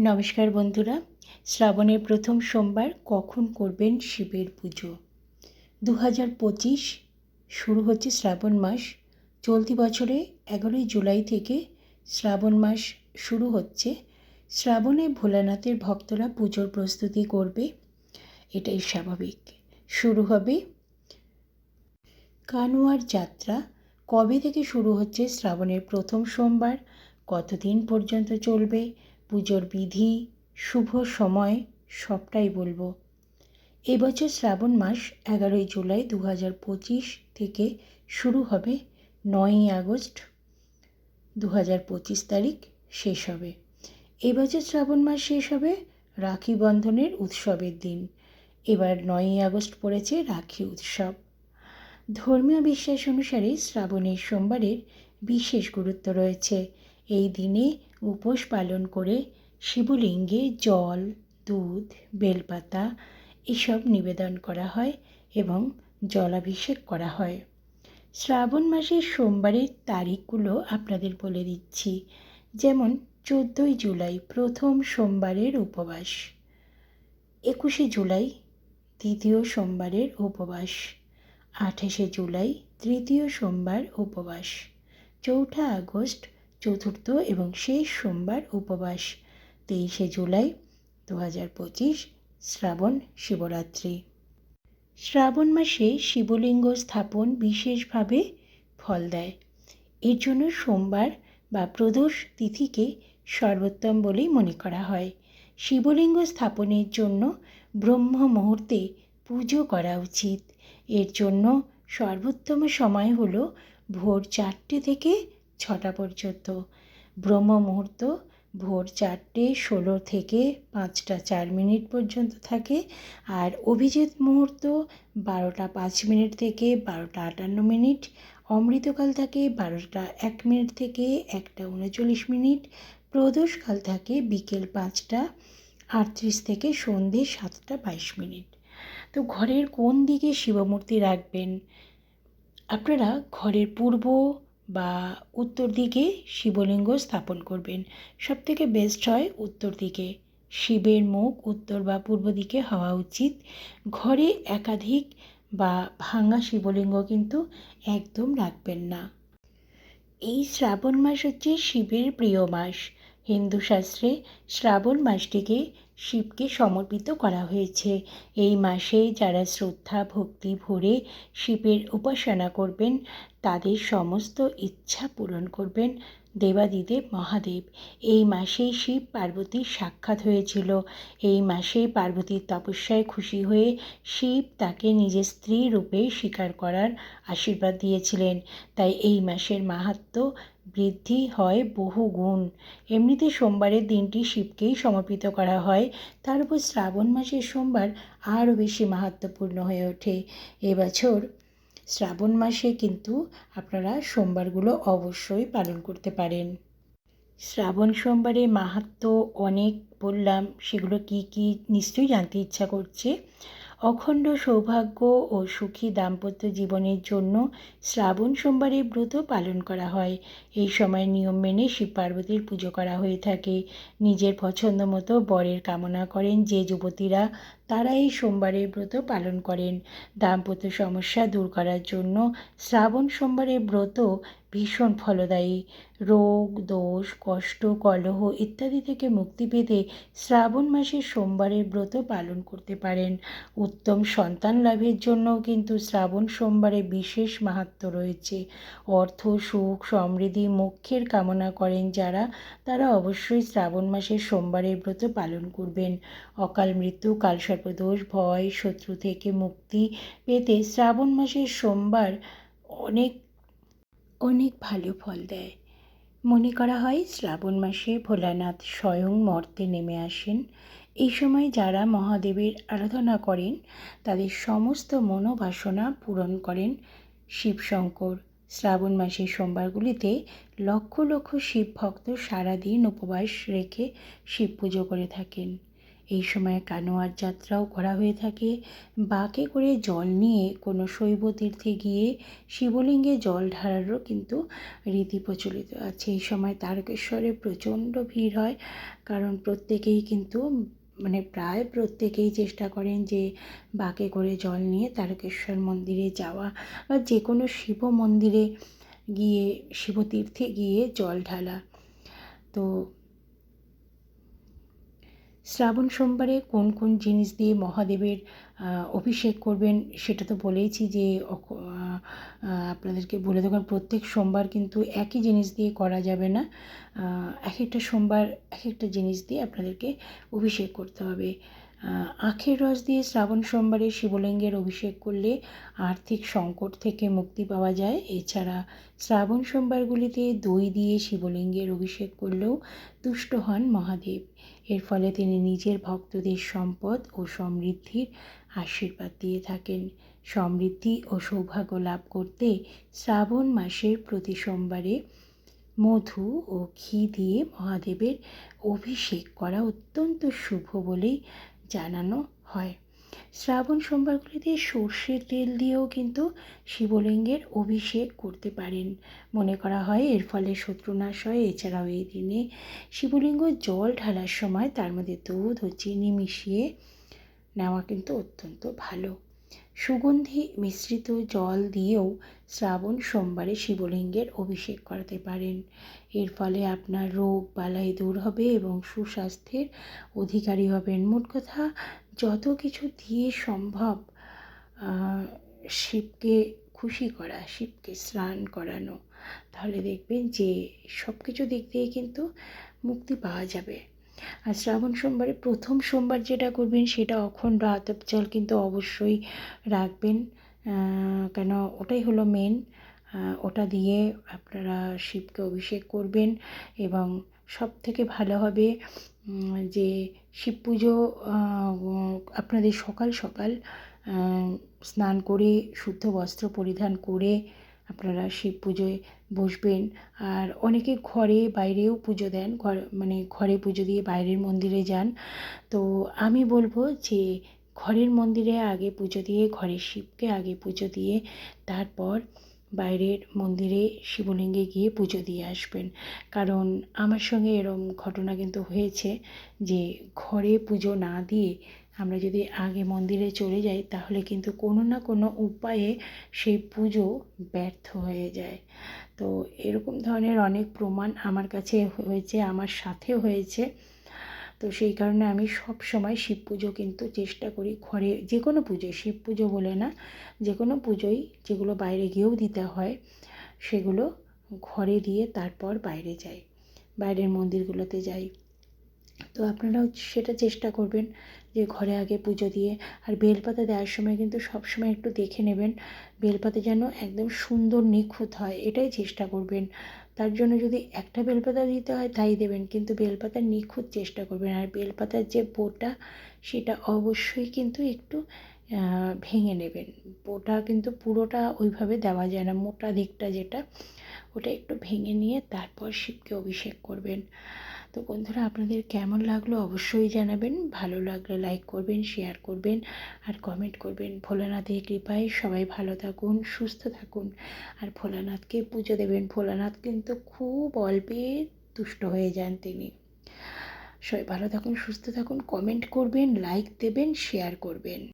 নমস্কার বন্ধুরা, শ্রাবণের প্রথম সোমবার কখন করবেন শিবের পুজো? দু হাজার পঁচিশ শুরু হচ্ছে শ্রাবণ মাস। চলতি বছরে এগারোই জুলাই থেকে শ্রাবণ মাস শুরু হচ্ছে। শ্রাবণে ভোলানাথের ভক্তরা পুজোর প্রস্তুতি করবে। এটাই স্বাভাবিক। শুরু হবে কানোয়ার যাত্রা। কবে থেকে শুরু হচ্ছে শ্রাবণের প্রথম সোমবার? কতদিন পর্যন্ত চলবে? পুজোর বিধি, শুভ সময়, সবটাই বলব। এবছর শ্রাবণ মাস এগারোই জুলাই দু হাজার পঁচিশ থেকে শুরু হবে, নয়ই আগস্ট দু হাজার পঁচিশ তারিখ শেষ হবে। এবছর শ্রাবণ মাস শেষ হবে রাখি বন্ধনের উৎসবের দিন। এবার নয়ই আগস্ট পড়েছে রাখি উৎসব। ধর্মীয় বিশ্বাস অনুসারে শ্রাবণের সোমবারের বিশেষ গুরুত্ব রয়েছে। এই দিনে উপোস পালন করে শিবলিঙ্গে জল, দুধ, বেলপাতা এসব নিবেদন করা হয় এবং জলাভিষেক করা হয়। শ্রাবণ মাসের সোমবারের তারিখগুলো আপনাদের বলে দিচ্ছি। যেমন, চোদ্দোই জুলাই, প্রথম সোমবারের উপবাস। একুশে জুলাই, দ্বিতীয় সোমবারের উপবাস। আঠাশে জুলাই, তৃতীয় সোমবার উপবাস। চৌঠা আগস্ট চতুর্থ এবং শেষ সোমবার উপবাস। তেইশে জুলাই দু হাজার পঁচিশ শ্রাবণ শিবরাত্রি। শ্রাবণ মাসে শিবলিঙ্গ স্থাপন বিশেষভাবে ফল দেয়। এর জন্য সোমবার বা প্রদোষ তিথিকে সর্বোত্তম বলেই মনে করা হয়। শিবলিঙ্গ স্থাপনের জন্য ব্রহ্ম মুহূর্তে পুজো করা উচিত। এর জন্য সর্বোত্তম সময় হল ভোর চারটে থেকে ছটা পর্যন্ত। ব্রহ্ম মুহূর্ত ভোর চারটে, ষোলো থেকে পাঁচটা চার মিনিট পর্যন্ত থাকে আর অভিজিৎ মুহূর্ত বারোটা পাঁচ মিনিট থেকে বারোটা আটান্ন মিনিট, অমৃতকাল থাকে বারোটা এক মিনিট থেকে একটা উনচল্লিশ মিনিট, প্রদোষকাল থাকে বিকেল পাঁচটা আটত্রিশ থেকে সন্ধে সাতটা বাইশ মিনিট। তো ঘরের কোন দিকে শিবমূর্তি রাখবেন? আপনারা ঘরের পূর্ব বা উত্তর দিকে শিবলিঙ্গ স্থাপন করবেন। সব থেকে বেস্ট হয় উত্তর দিকে। শিবের মুখ উত্তর বা পূর্ব দিকে হওয়া উচিত। ঘরে একাধিক বা ভাঙা শিবলিঙ্গ কিন্তু একদম রাখবেন না। এই শ্রাবণ মাস হচ্ছে শিবের প্রিয় মাস। হিন্দু শাস্ত্রে শ্রাবণ মাসটিকে শিবকে সমর্পিত করা হয়েছে। এই মাসে যারা শ্রদ্ধা, ভক্তি ভরে শিবের উপাসনা করবেন, তাদের সমস্ত ইচ্ছা পূরণ করবেন দেবাদিদেব মহাদেব। এই মাসেই শিব পার্বতীর সাক্ষাৎ হয়েছিল। এই মাসে পার্বতীর তপস্যায় খুশি হয়ে শিব তাকে নিজের স্ত্রী রূপে স্বীকার করার আশীর্বাদ দিয়েছিলেন। তাই এই মাসের মাহাত্ম বৃদ্ধি হয় বহু গুণ। এমনিতে সোমবারের দিনটি শিবকেই সমর্পিত করা হয়। তার উপর শ্রাবণ মাসের সোমবার আরও বেশি মাহাত্মপূর্ণ হয়ে ওঠে। এবছর শ্রাবণ মাসে কিন্তু আপনারা সোমবারগুলো অবশ্যই পালন করতে পারেন। শ্রাবণ সোমবারে মাহাত্ম অনেক বললাম, সেগুলো কি কি নিশ্চয়ই জানতে ইচ্ছা করছে? অখণ্ড সৌভাগ্য ও সুখী দাম্পত্য জীবনের জন্য শ্রাবণ সোমবারে ব্রত পালন করা হয়। এই সময় নিয়ম মেনে শিব পার্বতীর পুজো করা হয়ে থাকে। নিজের পছন্দ মতো বরের কামনা করেন যে যুবতীরা, তারা এই সোমবারের ব্রত পালন করেন। দাম্পত্য সমস্যা দূর করার জন্য শ্রাবণ সোমবারের ব্রত ভীষণ ফলদায়ী। রোগ, দোষ, কষ্ট, কলহ ইত্যাদি থেকে মুক্তি পেতে শ্রাবণ মাসের সোমবারের ব্রত পালন করতে পারেন। উত্তম সন্তান লাভের জন্য কিন্তু শ্রাবণ সোমবারে বিশেষ মাহাত্ম রয়েছে। অর্থ, সুখ, সমৃদ্ধি, মোক্ষের কামনা করেন যারা, তারা অবশ্যই শ্রাবণ মাসের সোমবারের ব্রত পালন করবেন। অকাল মৃত্যু, কালসর্পদোষ, ভয়, শত্রু থেকে মুক্তি পেতে শ্রাবণ মাসের সোমবার অনেক অনেক ভালো ফল দেয়। মনে করা হয় শ্রাবণ মাসে ভোলানাথ স্বয়ং মর্তে নেমে আসেন। এই সময় যারা মহাদেবের আরাধনা করেন, তাদের সমস্ত মনোবাসনা পূরণ করেন শিবশঙ্কর। শ্রাবণ মাসের সোমবারগুলিতে লক্ষ লক্ষ শিব ভক্ত সারাদিন উপবাস রেখে শিব পুজো করে থাকেন। এই সময় কানোয়ার যাত্রাও করা হয়ে থাকে। বাঁকে করে জল নিয়ে কোনো শৈব তীর্থে গিয়ে শিবলিঙ্গে জল ঢালারও কিন্তু রীতি প্রচলিত আছে। এই সময় তারকেশ্বরে প্রচণ্ড ভিড় হয়, কারণ প্রত্যেকেই কিন্তু মানে প্রায় প্রত্যেকেই চেষ্টা করেন যে বাঁকে করে জল নিয়ে তারকেশ্বর মন্দিরে যাওয়া বা যে কোনো শিব মন্দিরে গিয়ে শিবতীর্থে গিয়ে জল ঢালা। তো শ্রাবণ সোমবারে কোন কোন জিনিস দিয়ে মহাদেবের অভিষেক করবেন সেটা তো বলেইছি যে আপনাদেরকে বলে দেবেন প্রত্যেক সোমবার কিন্তু একই জিনিস দিয়ে করা যাবে না। এক একটা সোমবার এক একটা জিনিস দিয়ে আপনাদেরকে অভিষেক করতে হবে। আখের রস দিয়ে শ্রাবণ সোমবারে শিবলিঙ্গের অভিষেক করলে আর্থিক সংকট থেকে মুক্তি পাওয়া যায়। এছাড়া শ্রাবণ সোমবারগুলিতে দই দিয়ে শিবলিঙ্গের অভিষেক করলেও তুষ্ট হন মহাদেব। এর ফলে তিনি নিজের ভক্তদের সম্পদ ও সমৃদ্ধির আশীর্বাদ দিয়ে থাকেন। সমৃদ্ধি ও সৌভাগ্য লাভ করতে শ্রাবণ মাসের প্রতি সোমবারে মধু ও ঘি দিয়ে মহাদেবের অভিষেক করা অত্যন্ত শুভ বলেই জানানো হয়। শ্রাবণ সোমবারগুলিতে সর্ষের তেল দিয়েও কিন্তু শিবলিঙ্গের অভিষেক করতে পারেন। মনে করা হয় এর ফলে শত্রুনাশ হয়। এছাড়াও এই দিনে শিবলিঙ্গ জল ঢালার সময় তার মধ্যে দুধ ও চিনি মিশিয়ে নেওয়া কিন্তু অত্যন্ত ভালো। সুগন্ধি মিশ্রিত জল দিয়েও শ্রাবণ সোমবারে শিবলিঙ্গের অভিষেক করাতে পারেন। এর ফলে আপনার রোগ, বালাই দূর হবে এবং সুস্বাস্থ্যের অধিকারী হবেন। মোট কথা যত কিছু দিয়ে সম্ভব শিবকে খুশি করা, শিবকে স্নান করানো, তাহলে দেখবেন যে সব কিছু দিক দিয়ে কিন্তু মুক্তি পাওয়া যাবে। আর শ্রাবণ সোমবারে প্রথম সোমবার যেটা করবেন সেটা অখণ্ড আতপ জল কিন্তু অবশ্যই রাখবেন। কেন ওটাই হলো মেন ওটা দিয়ে আপনারা শিবকে অভিষেক করবেন এবং সব থেকে ভালো হবে যে শিব পুজো আপনাদের সকাল সকাল স্নান করে, শুদ্ধ বস্ত্র পরিধান করে আপনারা শিব পুজোয় বসবেন। আর অনেকে ঘরে বাইরেও পুজো দেন, ঘর মানে ঘরে পুজো দিয়ে বাইরের মন্দিরে যান। তো আমি বলব যে ঘরের মন্দিরে আগে পুজো দিয়ে, ঘরের শিবকে আগে পুজো দিয়ে, তারপর বাইরের মন্দিরে শিবলিঙ্গে গিয়ে পুজো দিয়ে আসবেন। কারণ আমার সঙ্গে এরম ঘটনা কিন্তু হয়েছে যে ঘরে পুজো না দিয়ে আমরা যদি আগে মন্দিরে চলে যাই, তাহলে কিন্তু কোনো না কোনো উপায়ে সেই পুজো ব্যর্থ হয়ে যায়। তো এরকম ধরনের অনেক প্রমাণ আমার কাছে হয়েছে, আমার সাথে হয়েছে। তো সেই কারণে আমি সব সময় শিব পুজো কিন্তু চেষ্টা করি ঘরে যে কোনো পুজোয়, শিব পুজো বলে না, যে কোনো পুজোই যেগুলো বাইরে গিয়েও দিতে হয়, সেগুলো ঘরে দিয়ে তারপর বাইরে যাই। বাইরের মন্দিরগুলোতে যাই। তো আপনারাও সেটা চেষ্টা করবেন যে ঘরে আগে পুজো দিয়ে, আর বেলপাতা দেওয়ার সময় কিন্তু সবসময় একটু দেখে নেবেন বেলপাতা যেন একদম সুন্দর নিখুঁত হয়, এটাই চেষ্টা করবেন। তার জন্য যদি একটা বেলপাতা দিতে হয় তাই দেবেন, কিন্তু বেলপাতার নিখুঁত চেষ্টা করবেন। আর বেলপাতার যে বোটা, সেটা অবশ্যই কিন্তু একটু ভেঙে নেবেন। বোটা কিন্তু পুরোটা ওইভাবে দেওয়া যায় না, মোটা দিকটা যেটা, ওটা একটু ভেঙে নিয়ে তারপর শিবকে অভিষেক করবেন। তো বন্ধুরা, আপনাদের কেমন লাগল অবশ্যই জানাবেন। ভালো লাগলে লাইক করবেন শেয়ার করবেন আর কমেন্ট করবেন। ভোলানাথের কৃপায় সবাই ভালো থাকুন, সুস্থ থাকুন। আর ভোলানাথকে পুজো দেবেন। ভোলানাথ কিন্তু খুব অল্পে তুষ্ট হয়ে যান তিনি। সবাই ভালো থাকুন, সুস্থ থাকুন। কমেন্ট করবেন লাইক দেবেন শেয়ার করবেন।